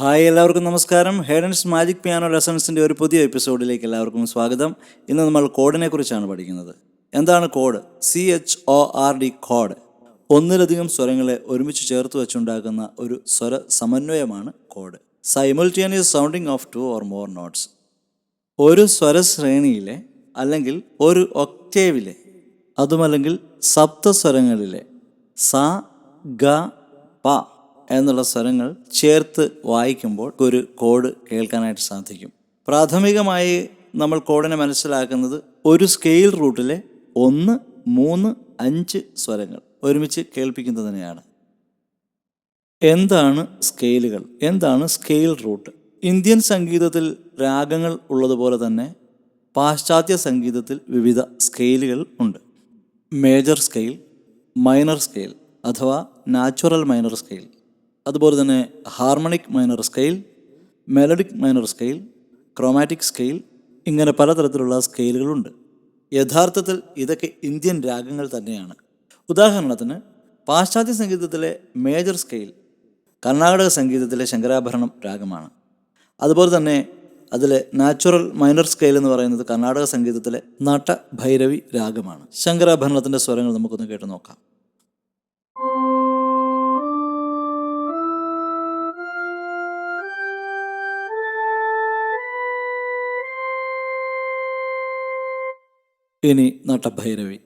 Hi എല്ലാവർക്കും നമസ്കാരം. ഹേഡൻസ് magic piano ലെസൺസിന്റെ ഒരു പുതിയ എപ്പിസോഡിലേക്ക് എല്ലാവർക്കും സ്വാഗതം. ഇന്ന് നമ്മൾ കോഡിനെ കുറിച്ചാണ് പഠിക്കുന്നത്. എന്താണ് code? C H O R D code ഒന്നിലധികം സ്വരങ്ങളെ ഒരുമിച്ച് ചേർത്ത് വെച്ചുണ്ടാക്കുന്ന ഒരു സ്വര സമന്വയമാണ് code. Simultaneous sounding of two or more notes ഒരു സ്വരശ്രേണിയിലെ അല്ലെങ്കിൽ ഒരു ഒക്ടേവിലെ അതുമല്ലെങ്കിൽ സപ്തസ്വരങ്ങളിലെ സ ഗ പ എന്നുള്ള സ്വരങ്ങൾ ചേർത്ത് വായിക്കുമ്പോൾ ഒരു കോഡ് കേൾക്കാനായിട്ട് സാധിക്കും. പ്രാഥമികമായി നമ്മൾ കോഡിനെ മനസ്സിലാക്കുന്നത് ഒരു സ്കെയിൽ റൂട്ടിലെ ഒന്ന് മൂന്ന് അഞ്ച് സ്വരങ്ങൾ ഒരുമിച്ച് കേൾപ്പിക്കുന്നതിനെയാണ് എന്താണ് സ്കെയിലുകൾ? എന്താണ് സ്കെയിൽ റൂട്ട്? ഇന്ത്യൻ സംഗീതത്തിൽ രാഗങ്ങൾ ഉള്ളതുപോലെ തന്നെ പാശ്ചാത്യ സംഗീതത്തിൽ വിവിധ സ്കെയിലുകൾ ഉണ്ട്. മേജർ സ്കെയിൽ മൈനർ സ്കെയിൽ അഥവാ നാച്ചുറൽ മൈനർ സ്കെയിൽ. അതുപോലെ തന്നെ harmonic minor scale melodic minor scale chromatic scale ഇങ്ങനെ പലതരത്തിലുള്ള സ്കെയിലുകളുണ്ട്. യഥാർത്ഥത്തിൽ ഇതൊക്കെ ഇന്ത്യൻ രാഗങ്ങൾ തന്നെയാണ്. ഉദാഹരണത്തിന് പാശ്ചാത്യ സംഗീതത്തിലെ മേജർ സ്കെയിൽ കർണാടക സംഗീതത്തിലെ ശങ്കരാഭരണം രാഗമാണ്. അതുപോലെ തന്നെ അതിലെ നാച്ചുറൽ മൈനർ സ്കെയിൽ എന്ന് പറയുന്നത് കർണാടക സംഗീതത്തിലെ നട്ട ഭൈരവി രാഗമാണ്. ശങ്കരാഭരണത്തിന്റെ സ്വരങ്ങൾ നമുക്കൊന്ന് കേട്ട് നോക്കാം. ഇനി നട്ടഭൈരവി.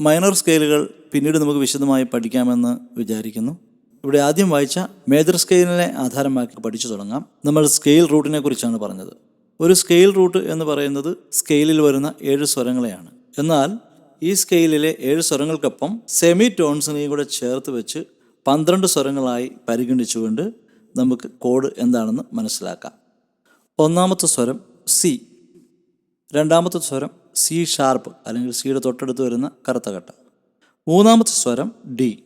മൈനർ സ്കെയിലുകൾ പിന്നീട് നമുക്ക് വിശദമായി പഠിക്കാമെന്ന് വിചാരിക്കുന്നു. ഇവിടെ ആദ്യം വായിച്ച മേജർ സ്കെയിലിനെ ആധാരമാക്കി പഠിച്ചു തുടങ്ങാം. നമ്മൾ സ്കെയിൽ റൂട്ടിനെ കുറിച്ചാണ് പറഞ്ഞത്. ഒരു സ്കെയിൽ റൂട്ട് എന്ന് പറയുന്നത് സ്കെയിലിൽ വരുന്ന ഏഴ് സ്വരങ്ങളെയാണ്. എന്നാൽ ഈ സ്കെയിലിലെ ഏഴ് സ്വരങ്ങൾക്കൊപ്പം സെമി ടോൺസിനെയും കൂടെ ചേർത്ത് വെച്ച് പന്ത്രണ്ട് സ്വരങ്ങളായി പരിഗണിച്ചുകൊണ്ട് നമുക്ക് കോഡ് എന്താണെന്ന് മനസ്സിലാക്കാം. ഒന്നാമത്തെ സ്വരം സി രണ്ടാമത്തെ സ്വരം സി ഷാർപ്പ് അല്ലെങ്കിൽ സിയുടെ തൊട്ടടുത്ത് വരുന്ന കറുത്ത കട്ട. മൂന്നാമത്തെ സ്വരം ഡി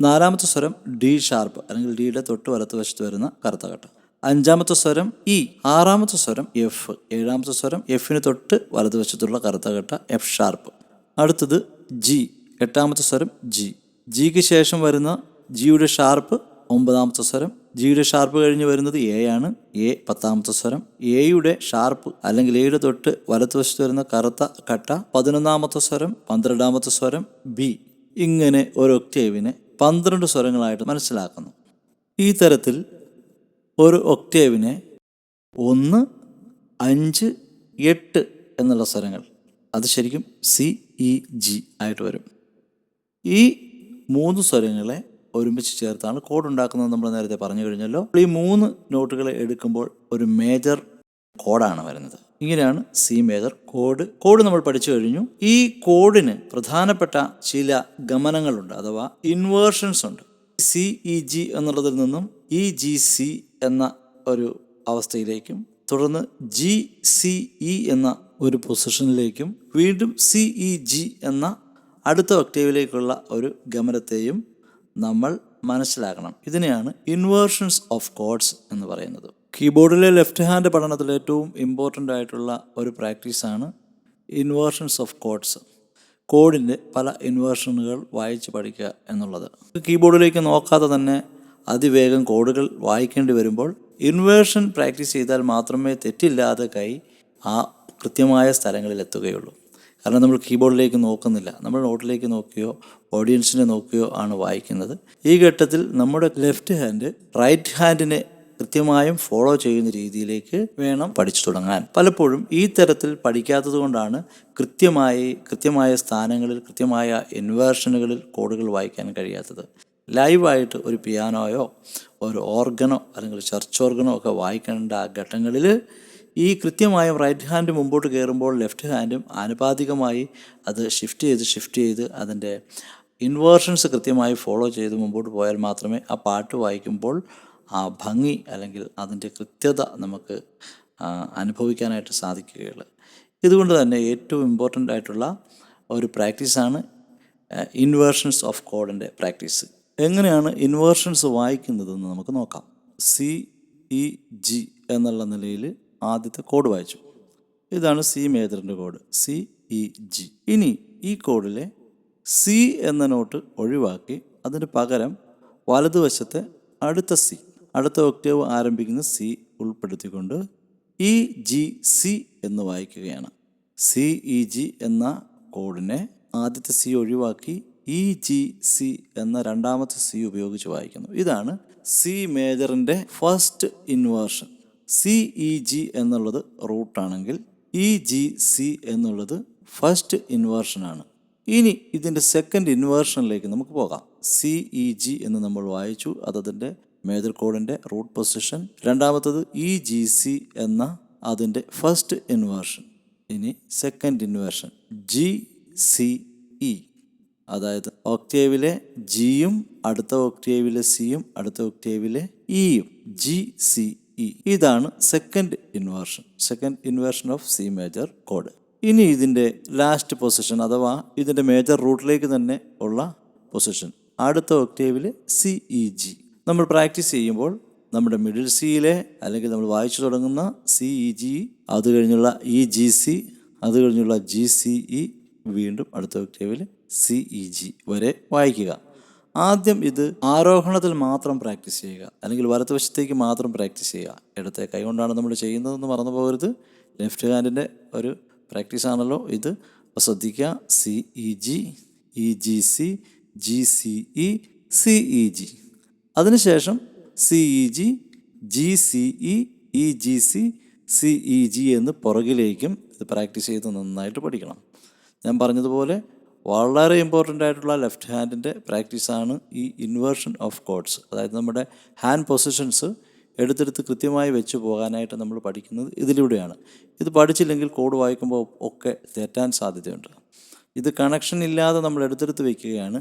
നാലാമത്തെ സ്വരം ഡി ഷാർപ്പ് അല്ലെങ്കിൽ ഡിയുടെ തൊട്ട് വലത്ത് വശത്ത് വരുന്ന കറുത്ത കട്ട. അഞ്ചാമത്തെ സ്വരം ഇ ആറാമത്തെ സ്വരം എഫ് ഏഴാമത്തെ സ്വരം എഫിന് തൊട്ട് വലതുവശത്തുള്ള കറുത്ത കട്ട എഫ് ഷാർപ്പ് അടുത്തത് ജി എട്ടാമത്തെ സ്വരം ജി ജിക്ക് ശേഷം വരുന്ന ജിയുടെ ഷാർപ്പ് ഒമ്പതാമത്തെ സ്വരം. ജിയുടെ ഷാർപ്പ് കഴിഞ്ഞ് വരുന്നത് എ ആണ്. എ പത്താമത്തെ സ്വരം. എയുടെ ഷാർപ്പ് അല്ലെങ്കിൽ എയുടെ തൊട്ട് വലത്തുവശത്ത് വരുന്ന കറുത്ത കട്ട പതിനൊന്നാമത്തെ സ്വരം പന്ത്രണ്ടാമത്തെ സ്വരം ബി. ഇങ്ങനെ ഒരു ഒക്ടേവിനെ പന്ത്രണ്ട് സ്വരങ്ങളായിട്ട് മനസ്സിലാക്കുന്നു. ഈ തരത്തിൽ ഒരു ഒക്ടേവിനെ ഒന്ന് അഞ്ച് എട്ട് എന്നുള്ള സ്വരങ്ങൾ. അത് ശരിക്കും സി ഇ ജി ആയിട്ട് വരും. ഈ മൂന്ന് സ്വരങ്ങളെ ഒരുമിച്ച് ചേർത്താണ് കോഡ് ഉണ്ടാക്കുന്നത് നമ്മൾ നേരത്തെ പറഞ്ഞു കഴിഞ്ഞല്ലോ. ഈ മൂന്ന് നോട്ടുകൾ എടുക്കുമ്പോൾ ഒരു മേജർ കോഡാണ് വരുന്നത്. ഇങ്ങനെയാണ് സി മേജർ കോഡ്. കോഡ് നമ്മൾ പഠിച്ചു കഴിഞ്ഞു. ഈ കോഡിന് പ്രധാനപ്പെട്ട ചില ഗമനങ്ങളുണ്ട് അഥവാ ഇൻവേർഷൻസ് ഉണ്ട്. സി ഇ ജി എന്നുള്ളതിൽ നിന്നും ഇ ജി സി എന്ന ഒരു അവസ്ഥയിലേക്കും തുടർന്ന് ജി സി ഇ എന്ന ഒരു പൊസിഷനിലേക്കും വീണ്ടും സി ഇ ജി എന്ന അടുത്ത ഒക്ടേവിലേക്കുള്ള ഒരു ഗമനത്തെയും നമ്മൾ മനസ്സിലാക്കണം. ഇതിനെയാണ് ഇൻവേർഷൻസ് ഓഫ് കോഡ്സ് എന്ന് പറയുന്നത്. കീബോർഡിലെ ലെഫ്റ്റ് ഹാൻഡ് പഠനത്തിൽ ഏറ്റവും ഇമ്പോർട്ടന്റ് ആയിട്ടുള്ള ഒരു പ്രാക്ടീസാണ് ഇൻവേർഷൻസ് ഓഫ് കോഡ്സ് കോഡിന്റെ പല ഇൻവേർഷനുകൾ വായിച്ച് പഠിക്കുക എന്നുള്ളത്. കീബോർഡിലേക്ക് നോക്കാതെ തന്നെ അതിവേഗം കോഡുകൾ വായിക്കേണ്ടി വരുമ്പോൾ ഇൻവേർഷൻ പ്രാക്ടീസ് ചെയ്താൽ മാത്രമേ തെറ്റില്ലാതെ കൈ ആ കൃത്യമായ സ്ഥലങ്ങളിൽ എത്തുകയുള്ളൂ. കാരണം നമ്മൾ കീബോർഡിലേക്ക് നോക്കുന്നില്ല. നമ്മൾ നോട്ടിലേക്ക് നോക്കിയോ ഓഡിയൻസിനെ നോക്കിയോ ആണ് വായിക്കുന്നത്. ഈ ഘട്ടത്തിൽ നമ്മുടെ ലെഫ്റ്റ് ഹാൻഡ് റൈറ്റ് ഹാൻഡിനെ കൃത്യമായും ഫോളോ ചെയ്യുന്ന രീതിയിലേക്ക് വേണം പഠിച്ചു തുടങ്ങാൻ. പലപ്പോഴും ഈ തരത്തിൽ പഠിക്കാത്തത് കൊണ്ടാണ് കൃത്യമായി കൃത്യമായ സ്ഥാനങ്ങളിൽ കൃത്യമായ ഇൻവേർഷനുകളിൽ കോഡുകൾ വായിക്കാൻ കഴിയാത്തത്. ലൈവായിട്ട് ഒരു പിയാനോയോ ഒരു ഓർഗനോ അല്ലെങ്കിൽ ചർച്ച് ഓർഗനോ ഒക്കെ വായിക്കേണ്ട ഘട്ടങ്ങളിൽ ഈ കൃത്യമായും റൈറ്റ് ഹാൻഡ് മുമ്പോട്ട് കയറുമ്പോൾ ലെഫ്റ്റ് ഹാൻഡും ആനുപാതികമായി അത് ഷിഫ്റ്റ് ചെയ്ത് ഷിഫ്റ്റ് ചെയ്ത് അതിന്റെ ഇൻവേർഷൻസ് കൃത്യമായി ഫോളോ ചെയ്ത് മുമ്പോട്ട് പോയാൽ മാത്രമേ ആ പാട്ട് വായിക്കുമ്പോൾ ആ ഭംഗി അല്ലെങ്കിൽ അതിന്റെ കൃത്യത നമുക്ക് അനുഭവിക്കാനായിട്ട് സാധിക്കുകയുള്ളു. ഇതുകൊണ്ട് തന്നെ ഏറ്റവും ഇമ്പോർട്ടന്റ് ആയിട്ടുള്ള ഒരു പ്രാക്ടീസാണ് ഇൻവേർഷൻസ് ഓഫ് കോഡിന്റെ പ്രാക്ടീസ് എങ്ങനെയാണ് ഇൻവേർഷൻസ് വായിക്കുന്നതെന്ന് നമുക്ക് നോക്കാം. സി ഇ ജി എന്നുള്ള നിലയിൽ ആദ്യത്തെ കോഡ് വായിച്ചു. ഇതാണ് സി മേജറിന്റെ കോഡ്. സി ഇ ജി ഇനി ഈ കോഡിലെ സി എന്ന നോട്ട് ഒഴിവാക്കി അതിന് പകരം വലതുവശത്തെ അടുത്ത സി അടുത്ത ഒക്ടേവ് ആരംഭിക്കുന്ന സി ഉൾപ്പെടുത്തിക്കൊണ്ട് ഇ ജി സി എന്ന് വായിക്കുകയാണ്. സി ഇ ജി എന്ന കോഡിനെ ആദ്യത്തെ സി ഒഴിവാക്കി ഇ ജി സി എന്ന രണ്ടാമത്തെ സി ഉപയോഗിച്ച് വായിക്കുന്നു. ഇതാണ് C മേജറിന്റെ first inversion C E G എന്നുള്ളത് റൂട്ടാണെങ്കിൽ ഇ ജി സി എന്നുള്ളത് ഫസ്റ്റ് ഇൻവേർഷനാണ് ഇനി ഇതിന്റെ സെക്കൻഡ് ഇൻവേർഷനിലേക്ക് നമുക്ക് പോകാം. സി ഇ ജി എന്ന് നമ്മൾ വായിച്ചു. അതതിന്റെ മേജർ കോഡിന്റെ റൂട്ട് പൊസിഷൻ രണ്ടാമത്തത് ഇ ജി സി എന്ന അതിന്റെ ഫസ്റ്റ് ഇൻവേർഷൻ ഇനി second inversion G C E അതായത് ഒക്ടേവിലെ ജിയും അടുത്ത ഒക്ടേവിലെ സിയും അടുത്ത ഒക്ടേവിലെ ഇയും ജി സി ഇ ഇതാണ് second inversion second inversion of C major code ഇനി ഇതിന്റെ ലാസ്റ്റ് പൊസിഷൻ അഥവാ ഇതിന്റെ മേജർ റൂട്ടിലേക്ക് തന്നെ ഉള്ള പൊസിഷൻ അടുത്ത ഒക്ടേവിൽ സി ഇ ജി നമ്മൾ പ്രാക്ടീസ് ചെയ്യുമ്പോൾ നമ്മുടെ മിഡിൽ സിയിലെ അല്ലെങ്കിൽ നമ്മൾ വായിച്ചു തുടങ്ങുന്ന സി ഇ ജി അത് കഴിഞ്ഞുള്ള ഇ ജി സി അത് കഴിഞ്ഞുള്ള ജി സി ഇ വീണ്ടും അടുത്ത ഒക്ടേവിൽ സി ഇ ജി വരെ വായിക്കുക. ആദ്യം ഇത് ആരോഹണത്തിൽ മാത്രം പ്രാക്ടീസ് ചെയ്യുക. അല്ലെങ്കിൽ വലതുവശത്തേക്ക് മാത്രം പ്രാക്ടീസ് ചെയ്യുക. ഇടത്തെ കൈകൊണ്ടാണ് നമ്മൾ ചെയ്യുന്നതെന്ന് മറന്നു പോകരുത്. ലെഫ്റ്റ് ഹാൻഡിന്റെ ഒരു പ്രാക്ടീസ് ആണല്ലോ ഇത്. അപ്പോൾ ശ്രദ്ധിക്കുക. C E G E G C G C E C E G അതിനുശേഷം C E G G C E E G C C E G എന്ന് പുറകിലേക്കും ഇത് പ്രാക്ടീസ് ചെയ്ത് നന്നായിട്ട് പഠിക്കണം. ഞാൻ പറഞ്ഞതുപോലെ വളരെ ഇമ്പോർട്ടന്റ് ആയിട്ടുള്ള ലെഫ്റ്റ് ഹാൻഡിന്റെ പ്രാക്ടീസാണ് ഈ ഇൻവേർഷൻ ഓഫ് കോഡ്സ് അതായത് നമ്മുടെ ഹാൻഡ് പൊസിഷൻസ് എടുത്തെടുത്ത് കൃത്യമായി വെച്ച് പോകാനായിട്ട് നമ്മൾ പഠിക്കുന്നത് ഇതിലൂടെയാണ്. ഇത് പഠിച്ചില്ലെങ്കിൽ കോഡ് വായിക്കുമ്പോൾ ഒക്കെ തെറ്റാൻ സാധ്യതയുണ്ട്. ഇത് കണക്ഷൻ ഇല്ലാതെ നമ്മൾ എടുത്തെടുത്ത് വയ്ക്കുകയാണ്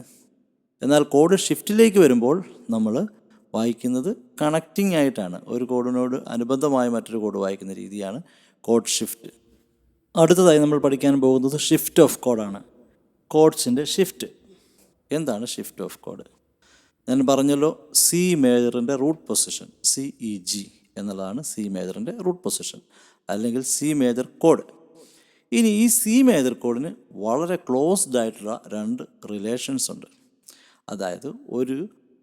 എന്നാൽ കോഡ് ഷിഫ്റ്റിലേക്ക് വരുമ്പോൾ നമ്മൾ വായിക്കുന്നത് കണക്റ്റിംഗ് ആയിട്ടാണ്. ഒരു കോഡിനോട് അനുബന്ധമായ മറ്റൊരു കോഡ് വായിക്കുന്ന രീതിയാണ് കോഡ് ഷിഫ്റ്റ് അടുത്തതായി നമ്മൾ പഠിക്കാൻ പോകുന്നത് ഷിഫ്റ്റ് ഓഫ് കോഡാണ് കോഡ്സിന്റെ ഷിഫ്റ്റ് എന്താണ് ഷിഫ്റ്റ് ഓഫ് കോഡ് ഞാൻ പറഞ്ഞല്ലോ C മേജറിന്റെ root position C E G എന്നുള്ളതാണ് സി മേജറിന്റെ റൂട്ട് പൊസിഷൻ അല്ലെങ്കിൽ സി മേജർ കോഡ് ഇനി ഈ സി മേജർ കോഡിന് വളരെ ക്ലോസ്ഡ് ആയിട്ടുള്ള രണ്ട് റിലേഷൻസ് ഉണ്ട്. അതായത് ഒരു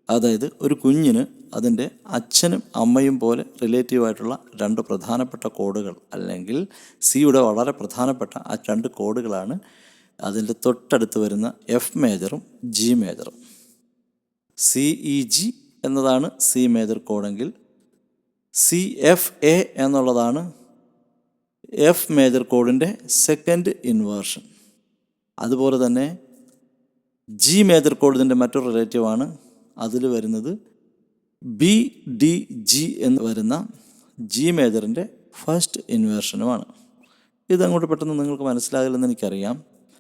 അതായത് ഒരു കുഞ്ഞിന് അതിന്റെ അച്ഛനും അമ്മയും പോലെ റിലേറ്റീവായിട്ടുള്ള രണ്ട് പ്രധാനപ്പെട്ട കോഡുകൾ അല്ലെങ്കിൽ സിയുടെ വളരെ പ്രധാനപ്പെട്ട ആ രണ്ട് കോഡുകളാണ് അതിന്റെ തൊട്ടടുത്ത് വരുന്ന എഫ് മേജറും ജി മേജറും സി ഇ ജി എന്നതാണ് സി മേജർ കോഡെങ്കിൽ സി എഫ് എ എന്നുള്ളതാണ് എഫ് മേജർ കോഡിന്റെ സെക്കൻഡ് ഇൻവേർഷൻ അതുപോലെ തന്നെ ജി മേജർ കോഡിന്റെ മറ്റൊരു റിലേറ്റീവാണ് അതിൽ വരുന്നത് ബി ഡി ജി എന്ന് വരുന്ന ജി മേജറിന്റെ ഫസ്റ്റ് ഇൻവേർഷനുമാണ് ഇതങ്ങോട്ട് പെട്ടെന്ന് നിങ്ങൾക്ക് മനസ്സിലാകില്ലെന്ന് എനിക്കറിയാം.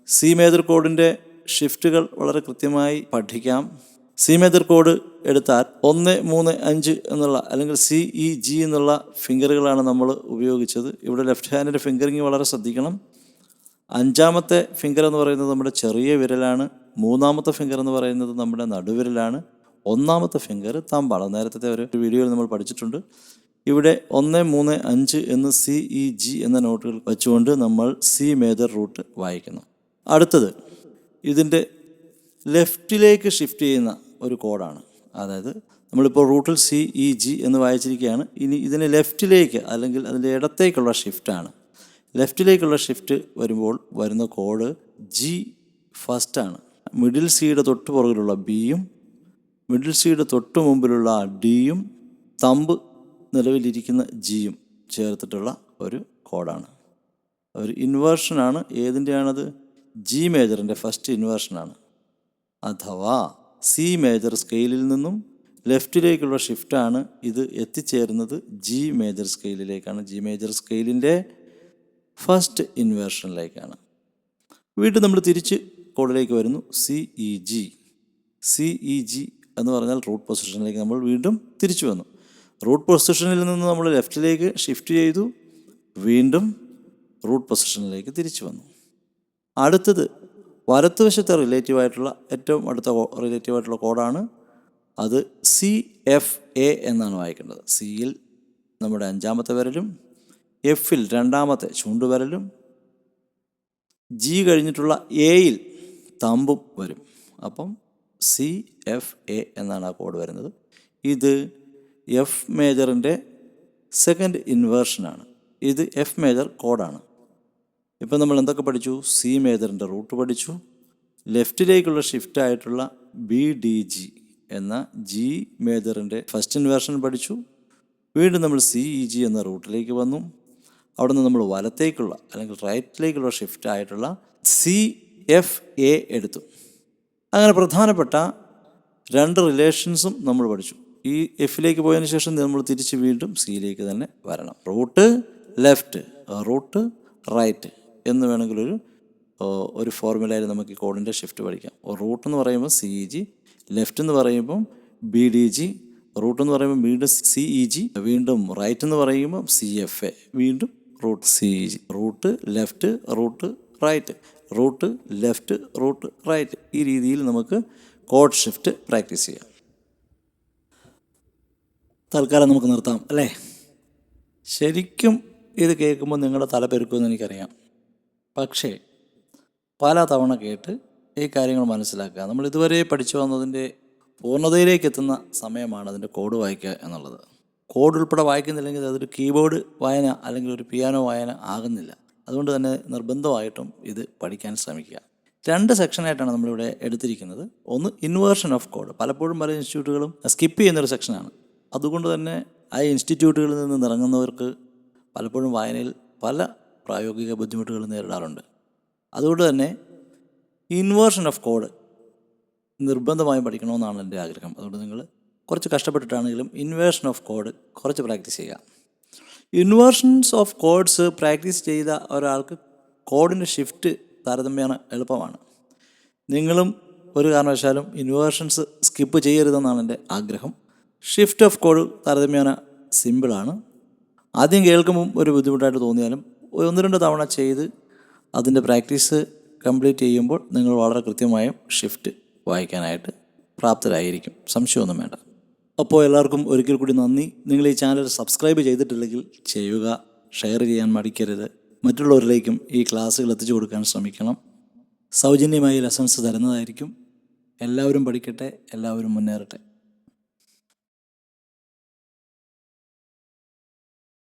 സി മേജർ കോഡിന്റെ ഷിഫ്റ്റുകൾ വളരെ കൃത്യമായി പഠിക്കാം. സി മേജർ കോഡ് എടുത്താൽ ഒന്ന് മൂന്ന് അഞ്ച് എന്നുള്ള അല്ലെങ്കിൽ സി ഇ ജി എന്നുള്ള ഫിംഗറുകളാണ് നമ്മൾ ഉപയോഗിച്ചത്. ഇവിടെ ലെഫ്റ്റ് ഹാൻഡിന്റെ ഫിംഗറിങ് വളരെ ശ്രദ്ധിക്കണം. അഞ്ചാമത്തെ ഫിംഗർ എന്ന് പറയുന്നത് നമ്മുടെ ചെറിയ വിരലാണ്. മൂന്നാമത്തെ ഫിംഗർ എന്ന് പറയുന്നത് നമ്മുടെ നടുവിരലാണ്. ഒന്നാമത്തെ ഫിംഗർ തമ്പാണ് നേരത്തെ ഒരു വീഡിയോയിൽ നമ്മൾ പഠിച്ചിട്ടുണ്ട്. ഇവിടെ ഒന്ന് മൂന്ന് അഞ്ച് എന്ന് സി ഇ ജി എന്ന നോട്ടുകൾ വെച്ചുകൊണ്ട് നമ്മൾ സി മേജർ റൂട്ട് വായിക്കുന്നു. അടുത്തത് ഇതിന്റെ ലെഫ്റ്റിലേക്ക് ഷിഫ്റ്റ് ചെയ്യുന്ന ഒരു കോഡാണ്. അതായത് നമ്മളിപ്പോൾ റൂട്ടിൽ സി ഇ ജി എന്ന് വായിച്ചിരിക്കുകയാണ്. ഇനി ഇതിന് ലെഫ്റ്റിലേക്ക് അല്ലെങ്കിൽ അതിന്റെ ഇടത്തേക്കുള്ള ഷിഫ്റ്റാണ് ലെഫ്റ്റിലേക്കുള്ള ഷിഫ്റ്റ് വരുമ്പോൾ വരുന്ന കോഡ് ജി ഫസ്റ്റാണ് മിഡിൽ സിയുടെ തൊട്ട് പുറകിലുള്ള ബിയും മിഡിൽ സിയുടെ തൊട്ട് മുമ്പിലുള്ള ഡിയും തമ്പ് നിലവിലിരിക്കുന്ന ജിയും ചേർത്തിട്ടുള്ള ഒരു കോഡാണ്. ഒരു ഇൻവേർഷനാണ് ഏതിന്റെയാണത്? ജി മേജറിന്റെ ഫസ്റ്റ് ഇൻവേർഷനാണ് അഥവാ സി മേജർ സ്കെയിലിൽ നിന്നും ലെഫ്റ്റിലേക്കുള്ള ഷിഫ്റ്റാണ് ഇത് എത്തിച്ചേരുന്നത് ജി മേജർ സ്കെയിലിലേക്കാണ് ജി മേജർ സ്കെയിലിന്റെ ഫസ്റ്റ് ഇൻവേർഷനിലേക്കാണ് വീണ്ടും നമ്മൾ തിരിച്ച് കോഡിലേക്ക് വരുന്നു. C E G C E G എന്ന് പറഞ്ഞാൽ റൂട്ട് പൊസിഷനിലേക്ക് നമ്മൾ വീണ്ടും തിരിച്ചു വന്നു. റൂട്ട് പൊസിഷനിൽ നിന്ന് നമ്മൾ ലെഫ്റ്റിലേക്ക് ഷിഫ്റ്റ് ചെയ്തു. വീണ്ടും റൂട്ട് പൊസിഷനിലേക്ക് തിരിച്ചു വന്നു. അടുത്തത് വലത്തുവശത്തെ റിലേറ്റീവ് ആയിട്ടുള്ള ഏറ്റവും അടുത്ത റിലേറ്റീവായിട്ടുള്ള കോഡാണ് അത് സി എഫ് എ എന്നാണ് വായിക്കേണ്ടത്. സിയിൽ നമ്മുടെ അഞ്ചാമത്തെ വിരലും എഫിൽ രണ്ടാമത്തെ ചൂണ്ടുവിരലും ജി കഴിഞ്ഞിട്ടുള്ള എയിൽ തമ്പും വരും. അപ്പം സി എഫ് എ എന്നാണ് ആ കോഡ് വരുന്നത്. ഇത് എഫ് മേജറിന്റെ സെക്കൻഡ് ഇൻവേർഷനാണ് ഇത് എഫ് മേജർ കോഡാണ് ഇപ്പം നമ്മൾ എന്തൊക്കെ പഠിച്ചു? സി മേജറിന്റെ റൂട്ട് പഠിച്ചു. ലെഫ്റ്റിലേക്കുള്ള ഷിഫ്റ്റ് ആയിട്ടുള്ള ബി ഡി ജി എന്ന ജി മേജറിന്റെ ഫസ്റ്റ് ഇൻവേർഷൻ പഠിച്ചു. വീണ്ടും നമ്മൾ സി ഇ ജി എന്ന റൂട്ടിലേക്ക് വന്നു. അവിടെ നിന്ന് നമ്മൾ വലത്തേക്കുള്ള അല്ലെങ്കിൽ റൈറ്റിലേക്കുള്ള ഷിഫ്റ്റ് ആയിട്ടുള്ള സി എഫ് എ എടുത്തു. അങ്ങനെ പ്രധാനപ്പെട്ട രണ്ട് റിലേഷൻസും നമ്മൾ പഠിച്ചു. ഈ എഫിലേക്ക് പോയതിന് ശേഷം നമ്മൾ തിരിച്ച് വീണ്ടും സിയിലേക്ക് തന്നെ വരണം. റൂട്ട് ലെഫ്റ്റ് റൂട്ട് റൈറ്റ് എന്ന് വേണമെങ്കിൽ ഒരു ഒരു ഫോർമുലയിൽ നമുക്ക് ഈ കോഡിന്റെ ഷിഫ്റ്റ് പഠിക്കാം. റൂട്ട് എന്ന് പറയുമ്പോൾ സി ഇ ജി ലെഫ്റ്റ് എന്ന് പറയുമ്പം ബി ഡി ജി റൂട്ട് എന്ന് പറയുമ്പോൾ വീണ്ടും സി ഇ ജി വീണ്ടും റൈറ്റ് എന്ന് പറയുമ്പോൾ സി എഫ് എ വീണ്ടും root C E G root left root right root left root right ഈ രീതിയിൽ നമുക്ക് കോഡ് ഷിഫ്റ്റ് പ്രാക്ടീസ് ചെയ്യാം. തൽക്കാലം നമുക്ക് നിർത്താം അല്ലേ? ശരിക്കും ഇത് കേൾക്കുമ്പോൾ നിങ്ങളുടെ തല പെരുക്കുമെന്ന് എനിക്കറിയാം. പക്ഷേ പല തവണ കേട്ട് ഈ കാര്യങ്ങൾ മനസ്സിലാക്കുക. നമ്മൾ ഇതുവരെ പഠിച്ചു വന്നതിന്റെ പൂർണതയിലേക്ക് എത്തുന്ന സമയമാണ് അതിന്റെ കോഡ് വായിക്കുക എന്നുള്ളത്. കോഡ് ഉൾപ്പെടെ വായിക്കുന്നില്ലെങ്കിൽ അതൊരു കീബോർഡ് വായന അല്ലെങ്കിൽ ഒരു പിയാനോ വായന ആകുന്നില്ല. അതുകൊണ്ട് തന്നെ നിർബന്ധമായിട്ടും ഇത് പഠിക്കാൻ ശ്രമിക്കുക. രണ്ട് സെക്ഷനായിട്ടാണ് നമ്മളിവിടെ എടുത്തിരിക്കുന്നത്. ഒന്ന് ഇൻവേർഷൻ ഓഫ് കോഡ്. പലപ്പോഴും പല ഇൻസ്റ്റിറ്റ്യൂട്ടുകളും സ്കിപ്പ് ചെയ്യുന്നൊരു സെക്ഷനാണ്. അതുകൊണ്ട് തന്നെ ആ ഇൻസ്റ്റിറ്റ്യൂട്ടുകളിൽ നിന്ന് ഇറങ്ങുന്നവർക്ക് പലപ്പോഴും വായനയിൽ പല പ്രായോഗിക ബുദ്ധിമുട്ടുകൾ നേരിടാറുണ്ട്. അതുകൊണ്ട് തന്നെ ഇൻവേർഷൻ ഓഫ് കോഡ് നിർബന്ധമായും പഠിക്കണമെന്നാണ് എന്റെ ആഗ്രഹം. അതുകൊണ്ട് നിങ്ങൾ കുറച്ച് കഷ്ടപ്പെട്ടിട്ടാണെങ്കിലും ഇൻവേർഷൻ ഓഫ് കോഡ് കുറച്ച് പ്രാക്ടീസ് ചെയ്യുക. ഇൻവേർഷൻസ് ഓഫ് കോഡ്സ് പ്രാക്ടീസ് ചെയ്ത ഒരാൾക്ക് കോഡിന്റെ ഷിഫ്റ്റ് താരതമ്യേന എളുപ്പമാണ്. നിങ്ങളും ഒരു കാരണവശാലും ഇൻവേർഷൻസ് സ്കിപ്പ് ചെയ്യരുതെന്നാണ് എന്റെ ആഗ്രഹം. ഷിഫ്റ്റ് ഓഫ് കോഡ് താരതമ്യേന സിമ്പിളാണ് ആദ്യം കേൾക്കുമ്പം ഒരു ബുദ്ധിമുട്ടായിട്ട് തോന്നിയാലും ഒന്ന് രണ്ട് തവണ ചെയ്ത് അതിന്റെ പ്രാക്ടീസ് കംപ്ലീറ്റ് ചെയ്യുമ്പോൾ നിങ്ങൾ വളരെ കൃത്യമായും ഷിഫ്റ്റ് വായിക്കാനായിട്ട് പ്രാപ്തരായിരിക്കും. സംശയമൊന്നും വേണ്ട. അപ്പോൾ എല്ലാവർക്കും ഒരിക്കൽ കൂടി നന്ദി. നിങ്ങൾ ഈ ചാനൽ സബ്സ്ക്രൈബ് ചെയ്തിട്ടില്ലെങ്കിൽ ചെയ്യുക ഷെയർ ചെയ്യാൻ മടിക്കരുത്. മറ്റുള്ളവരിലേക്കും ഈ ക്ലാസ്സുകൾ എത്തിച്ചു കൊടുക്കാൻ ശ്രമിക്കണം. സൗജന്യമായി ലെസൺസ് തരുന്നതായിരിക്കും. എല്ലാവരും പഠിക്കട്ടെ എല്ലാവരും മുന്നേറട്ടെ.